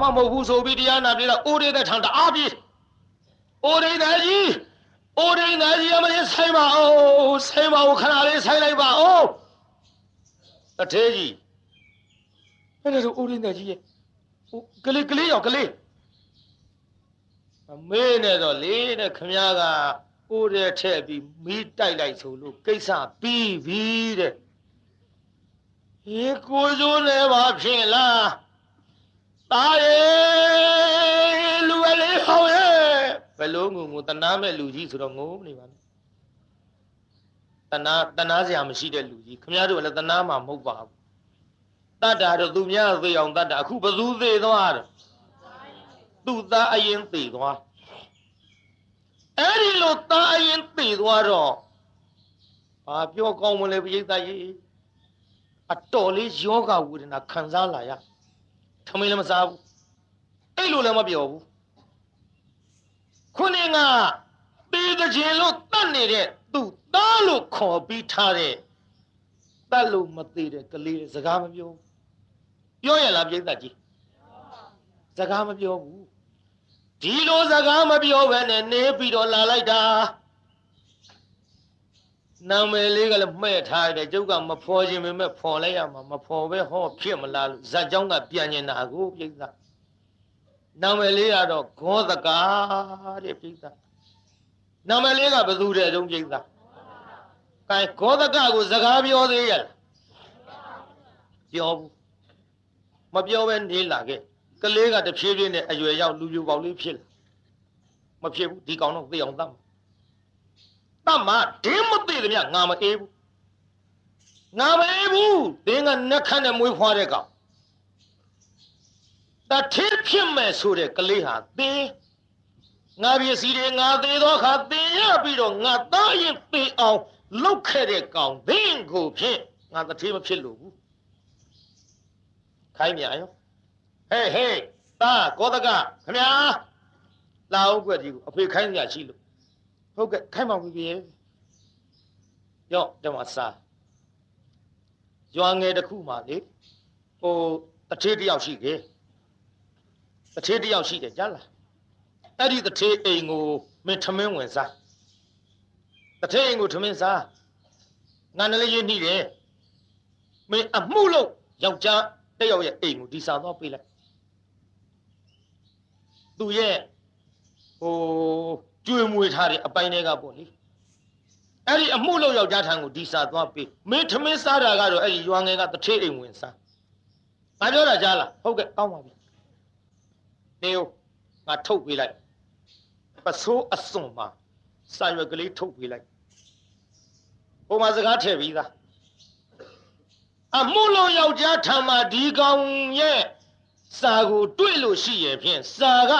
မမဟုတ်ဘူးဆိုပြီးတရားနာပြီးတော့အိုရိတဲ့ထံတအားပြေးအိုရိတဲ့ကြီးအိုရိတဲ့ကြီးအမလေးဆိုင်ပါအောင်ဆိုင်ပါဦးခဏလေးဆိုင်လိုက်ပါအောင်တထေးကြီးအဲ့ဒါတော့အိုရိတဲ့ကြီးရဲ့ဟိုကလေးကလေးရောကလေးအမေနဲ့တော့လေးတဲ့ခမည်းကအိုတဲ့ထည့်ပြီးမီးတိုက်လိုက်ဆိုလို့ကိစ္စပြီးပြီတဲ့ဟေးကိုစိုးလည်းပါဖြင့်လား ตาရေလူအလေးဟောင်းရဲ့ဘယ်လိုငုံငုံတနာမဲ့လူကြီးဆိုတော့ငုံနေပါနဲ့တနာတနာစရာမရှိတဲ့လူကြီးခမရတို့လည်းတနာမှာမဟုတ်ပါဘူးတတ်တာတော့သူများသိအောင်တတ်တာအခုဘသူသိသွားတော့သူ့သားအရင်သိသွားအဲ့ဒီလိုသားအရင်သိသွားတော့ဘာပြောကောင်းမလဲပိဋကကြီးအတော်လေးယောဂဝေဒနာခံစားလာရ ထမင်းလည်းမစားဘူးအဲ့လိုလည်းမပြောဘူးခုနေကတေးတဲ့ခြင်းလို့တတ်နေတဲ့သူ့သားလို့ခေါ်ပြီးထားတဲ့တတ်လို့မသေးတဲ့ကလေးစကားမပြောဘူးပြောရလားပြိဿကြီးစကားမပြောဘူးဒီလိုစကားမပြောဘဲနဲ့နေပြီးတော့လာလိုက်တာ နာမည်လေးကလည်းမှဲ့ထားတယ်ကျုပ်ကမဖော်ခြင်းပေမဲ့ဖော်လိုက်ရမှာမဖော်ပဲဟောဖြစ်မလားလို့ဇက်เจ้าကပြန်နေတာကိုပြိဿနာမည်လေးကတော့ဂောသကာတဲ့ပြိဿနာမည်လေးကဘယ်သူတဲ့တုံးပြိဿကဲဂောသကကိုစကားပြောသေးရလားပြောဘူးမပြောပဲနေလာခဲ့ကလေးကတဖြည်းဖြည်းနဲ့အရွယ်ရောက်လူပြူပေါက်လေးဖြစ်လာမဖြစ်ဘူးဒီကောင်တော့သိအောင်တတ်မှာ တတ်မှာဒင်းမသိသမျှငါမအေးဘူးငါမအေးဘူးဒင်းကနက်ခတ်နဲ့မွေးဖွားတဲ့ကောင်တထေးဖြစ်မဲ့ဆိုတဲ့ကလေးဟာသင်ငါပစ္စည်းတွေငါသေးသောအခါသင်ရပြီးတော့ငါသားရင်သိအောင်လုပ်ခဲ့တဲ့ကောင်သင်ကိုဖြင့်ငါတထေးမဖြစ်လို့ဘူးခိုင်းမြရောဟေးဟေးသားကောသကခမညာလာအောင်ကွက်ဒီကိုအဖေခိုင်းရရှိလို့ ဟုတ်ကဲ့ခိုင်းပါပြီပြေရော့တမစားရွာငယ်တစ်ခုမှလေဟိုတထေးတစ်ယောက်ရှိခဲ့တထေးတစ်ယောက်ရှိတယ်ကြားလားအဲ့ဒီတထေးအိမ်ကိုမင်းထမင်းဝင်စားတထေးအိမ်ကိုထမင်းစားငါနလေးရေးနှိတယ်မင်းအမှုလို့ယောက်ျားတစ်ယောက်ရဲ့အိမ်ကိုဒီစားတော့ပေးလိုက်သူရဲ့ဟို ကျွေးမွေထားတဲ့အပိုင်းတွေကပေါ့လေအဲ့ဒီအမှုလို့ယောက်ျားထံကိုဒီစာသွားပေးမင်းထမင်းစားတာကတော့အဲ့ဒီရွာငယ်ကတထေးအိမ်ဝင်စားငါပြောတာကြားလားဟုတ်ကဲ့ကောင်းပါပြီနေဦးငါထုတ်ပေးလိုက်ပစိုးအစွန်မှာစာရွက်ကလေးထုတ်ပေးလိုက်ဟိုမှာစကားထည့်ပြီးသားအမှုလို့ယောက်ျားထံမှာဒီကောင်ရဲ့စာကိုတွေ့လို့ရှိရဲ့ဖြင့်စာက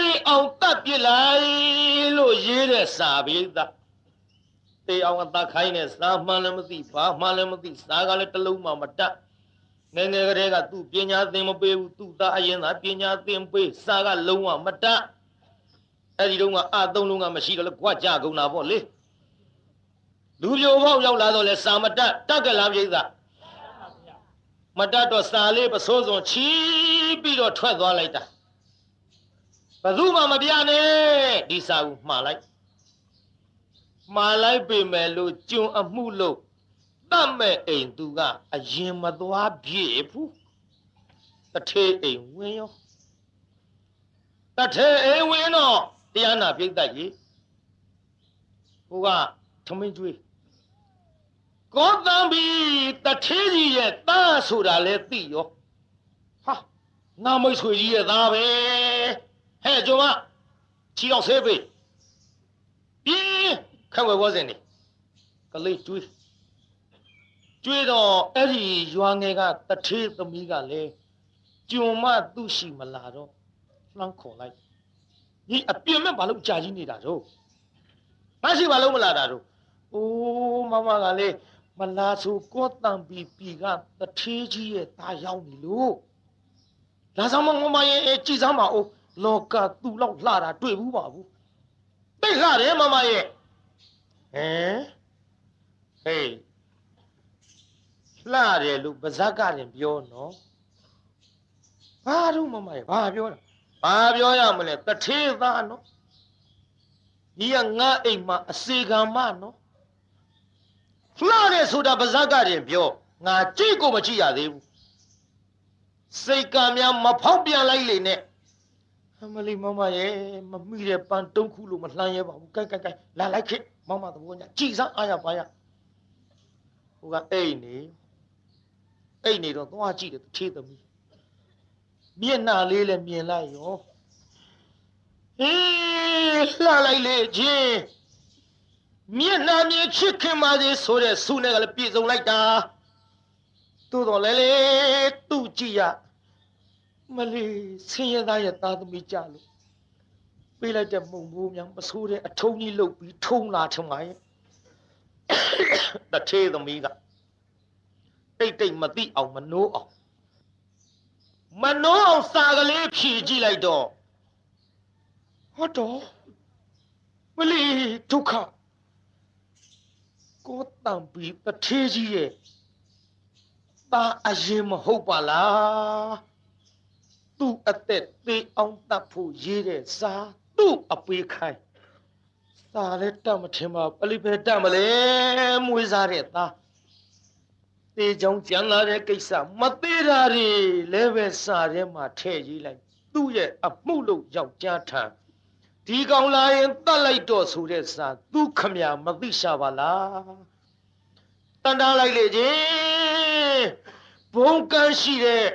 ပေအောင်တတ်ပြစ်လိုက်လို့ရေးတဲ့စာပေသားပေအောင်အတတ်ခိုင်းတဲ့စာမှန်လည်းမသိဘာမှန်လည်းမသိစာကလည်းတစ်လုံးမှမတတ်ငယ်ငယ်ကလေးကသူ့ပညာသင်မပေးဘူးသူ့သားအရင်သာပညာသင်ပေးစာကလုံးဝမတတ်အဲ့ဒီတော့ကအသုံးလုံးကမရှိတော့လေကြွကြကုန်တာပေါ့လေလူပြိုပေါက်ရောက်လာတော့လေစာမတတ်တတ်ကြလားပြိဿမတတ်တော့စာလေးပစိုးစုံချီးပြီးတော့ထွက်သွားလိုက်တာ ဘယ်သူမှမပြနဲ့ဒီစာကိုမှားလိုက်မှားလိုက်ပေမဲ့လို့ကျွန်းအမှုလို့တတ်မဲ့အိမ်သူကအရင်မသွားပြေဘူးတထေးအိမ်ဝင်ရောတထေးအိမ်ဝင်တော့တရားနာပြိတ္တကြီးဟိုကထမင်းကျွေးကောတံဘီတထေးကြီးရဲ့သားဆိုတာလဲသိရောဟာနာမိတ်ဆွေကြီးရဲ့သားပဲ ဟဲ့ကျုံမချီအောင်ဆေးပေးပြင်းခက်ဝဲဘောစင်နေကလေးကျွေးကျွေးတော့အဲ့ဒီရွာငယ်ကတထေးသမီးကလည်းကျုံမသူ့ရှိမလာတော့လှမ်းခေါ်လိုက်ဒီအပြင်းမဲ့ဘာလို့ကြာကြီးနေတာတော့မရှိဘာလို့မလာတာတော့အိုးမမကလည်းမလာဆိုကောတံပီပီကတထေးကြီးရဲ့ตาရောက်နေလို့ဒါဆောင်မငမရဲ့ကြည်စမ်းပါဦး လောကသူ့လောက်လှတာတွေ့ဘူးပါဘူးတိတ်လှတယ်မမရဲ့ဟမ်ဟေးလှတယ်လို့ပါဇက်ကရင်ပြောနော်ဘာတော့မမရဘာပြောတာဘာပြောရမလဲတထေးသားနော်ဒီကငါအိမ်မှာအစေခံမနော်လှတယ်ဆိုတာပါဇက်ကတင်ပြောငါကြည့်ကိုမကြည့်ရသေးဘူးစိတ်ကံများမဖောက်ပြန်လိုက်လေနဲ့ အမလီမမရဲ့မမိတဲ့ပန်းတုံးခုလို့မလှမ်းရဲပါဘူးကဲကဲကဲလာလိုက်ခေမမသဘောညာကြည်စမ်းအားရပါရဟိုကအိတ်နေအိတ်နေတော့သွားကြည့်တယ်တထေးသမီးမျက်နှာလေးလည်းမြင်လိုက်ရောဟေးလှလိုက်လေချင်းမျက်နှာမြင်ချစ်ခင်ပါစေဆိုတဲ့ဆုနဲ့ကလည်းပြည့်စုံလိုက်တာသို့တော်လည်းလေသူ့ကြည့်ရ မလေးဆင်းရဲသားရဲ့သားသမီးကြလို့ပေးလိုက်တဲ့မုံဘိုးများမဆိုးတဲ့အထုံးကြီးလုတ်ပြီးထုံလာထမရဲ့တထေးသမီးကတိတ်တိတ်မသိအောင်မနိုးအောင်မနိုးအောင်စာကလေးဖြည့်ကြည့်လိုက်တော့ဟုတ်တော့မလီဒုက္ခကိုတံပီတထေးကြီးရဲ့တာအရင်မဟုတ်ပါလား သူ့အသက်သေးအောင်တတ်ဖို့ရေးတဲ့စာသူ့အပေးခိုင်းစာလည်းတတ်မထင်ပါပလိပဲတတ်မလဲမွေးစားတဲ့သားတေချောင်းကြံလာတဲ့ကိစ္စမသေးတာတွေလည်းပဲစာထဲမှာထည့်ရေးလိုက်သူ့ရဲ့အမှုလို့ယောက်ျားထံဒီကောင်လာရင်တတ်လိုက်တော့ဆိုတဲ့စာသူခမမသိရှာပါလားတန်တားလိုက်လေချင်းဘုံကန်းရှိတဲ့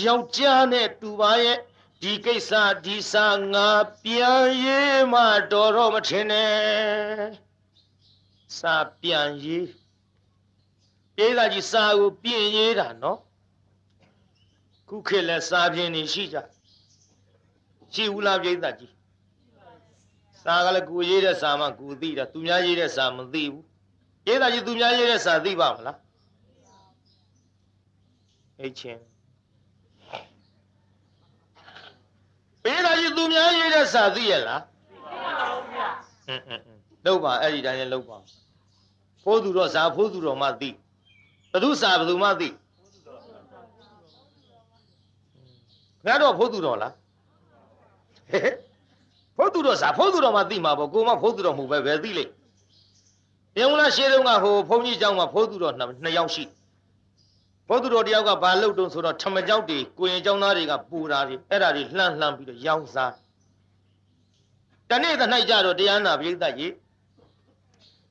ယောက်ျားနဲ့တူပါရဲ့ဒီကိစ္စဒီစာငါပြန်ရေးမှတော်တော့မထင်နဲ့စာပြန်ရေးပြေးလာကြီးစာကိုပြင်ရေးတာနော်ခုခေတ်လဲစာပြင်နေရှိကြရှိဘူးလားပြိဿကြီးစာကလည်းကိုရေးတဲ့စာမှကိုသိတာသူများရေးတဲ့စာမသိဘူးပြိဿကြီးသူများရေးတဲ့စာသိပါမလားအိတ်ချင်း ပေးလာကြီးသူများရေးတဲ့စာသိရလားအင်းအင်းအင်းလောက်ပါအဲ့ဒီတိုင်းလည်းလောက်ပါဖိုးသူတော့စာဖိုးသူတော့မှသိဘသူစာဘသူမှသိငါတော့ဖိုးသူတော့လားဟဲ့ဖိုးသူတော့စာဖိုးသူတော့မှသိမှာပေါ့ကိုမဖိုးသူတော့မဟုတ်ပဲပဲသိလိမ့်ပြန်ဦးလားရှေးတုန်းကဟိုဘုန်းကြီးเจ้าမှာဖိုးသူတော့နှစ်ယောက်ရှိ ဘောသူတော်တယောက်ကဘာလုပ်တုံးဆိုတော့ထမကြောက်တွေကိုရင်ကြောင်းသားတွေကပူတာတွေအဲ့ဒါတွေလှန့်လှန့်ပြီးတော့ရောင်းစားတနေ့တနိုင်ကြတော့တရားနာပရိသတ်ကြီး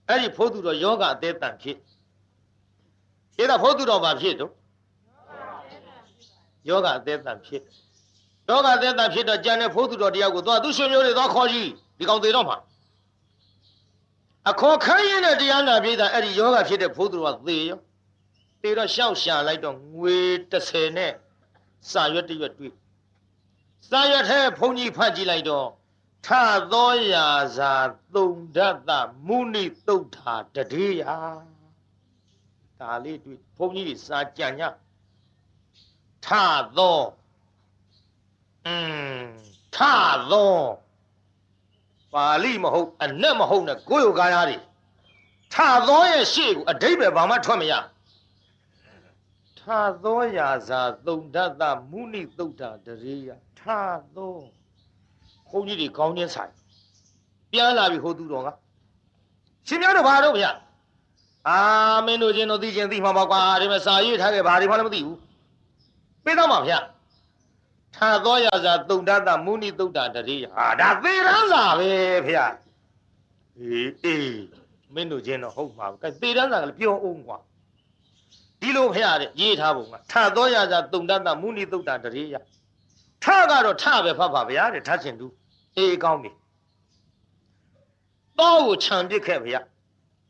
အဲ့ဒီဖို့သူတော်ယောဂအသေးတန်ဖြစ်ဒါတော့ဖို့သူတော်ဘာဖြစ်တော့ယောဂအသေးတန်ဖြစ်ယောဂအသေးတန်ဖြစ်တော့ကြံတဲ့ဖို့သူတော်တရားကိုသွားသူရှင်မျိုးတွေသွားခေါ်ကြည့်ဒီကောင်သေးတော့မှာအခေါ်ခန်းရင်တဲ့တရားနာပရိသတ်အဲ့ဒီယောဂဖြစ်တဲ့ဖို့သူတော်ကသေရော တေတော့ရှောက်ရှာလိုက်တော့ငွေ30နဲ့စာရွက်တရွက်တွေ့စာရွက်ထဲဘုန်းကြီးဖတ်ကြည့်လိုက်တော့ထသောရာဇာသုံဒတ္တမုနိသုတ်ထာတတိယဒါလေးတွေ့ဘုန်းကြီးတွေစာကြံညထသောอืมထသောပါဠိမဟုတ်အနက်မဟုတ်နဲ့ကိုယ်ယောဂါရတွေထသောရဲ့ရှေ့ကိုအတိတ်ပဲဘာမှထွက်မရ ထာသောရာဇာသုံဒတ္တမုနိသုတ်တာတရေယထာသောဘုန်းကြီးတွေကောင်းချင်းဆိုင်ပြန်လာပြီဟိုသူတော်ကရှင်များတို့ဘာတော့ဗျအာမင်းတို့ချင်းတို့သိချင်းသိမှာပါကွာဒီမှာစာရေးထားခဲ့ဘာဒီမှလည်းမသိဘူးပြေးတော့မှာဗျထာသောရာဇာသုံဒတ္တမုနိသုတ်တာတရေယဟာဒါသေရန်စာပဲဗျအေးအေးမင်းတို့ချင်းတော့ဟုတ်မှာပဲသေရန်စာကလည်းပြောအောင်ကွာ ဒီလိုဖရတဲ့ရေးထားပုံကထသောရသာတုံတတမုနိတုတ်တာတရေယထကတော့ထပဲဖတ်ပါဗျာတဲ့ထချင်သူအေးကောင်းပြီတော့ကိုခြံပစ်ခဲ့ဗျာ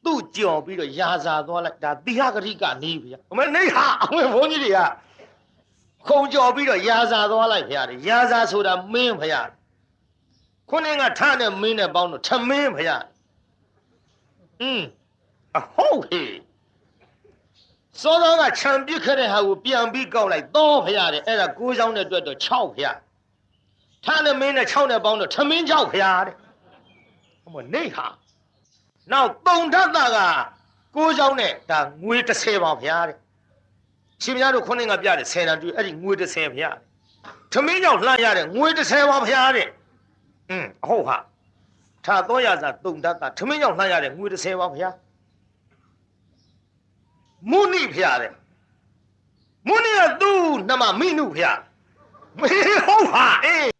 သူ့ကြော်ပြီးတော့ရာဇာသွားလိုက်ဒါတိဟဂရိကနေဗျာအမေနေဟာအမေဘုန်းကြီးတွေကခုံကြော်ပြီးတော့ရာဇာသွားလိုက်ဗျာတဲ့ရာဇာဆိုတာမင်းဗျာခုနကထနဲ့မင်းနဲ့ပေါင်းတော့ထမင်းဗျာอืมအဟုတ်ဟေး စောစောကခြံပစ်ခဲ့တဲ့ဟာကိုပြန်ပြီးကောက်လိုက်တော့ဖရတယ်အဲ့ဒါကိုးချောင်းတဲ့အတွက်တော့6ဖရထားနဲ့မင်းနဲ့6နဲ့ပေါင်းတော့ထမင်း6ဖရတဲ့ဟိုမနေဟာနောက်တုံထတ်တာကကိုးချောင်းနဲ့ဒါငွေ30ပါဖရတဲ့ရှင်များတို့ခုနကပြတယ်10တန်တွေ့အဲ့ဒီငွေ30ဖရထမင်းကြောင့်လှမ်းရတဲ့ငွေ30ပါဗျာတဲ့อืมအဟုတ်ဟာထာတော့ရစာတုံတတ်တာထမင်းကြောင့်လှမ်းရတဲ့ငွေ30ပါဗျာ မုနိဗျာတဲ့မုနိကသူ့နှမမိနုဗျာမေဟုတ်ဟာအေး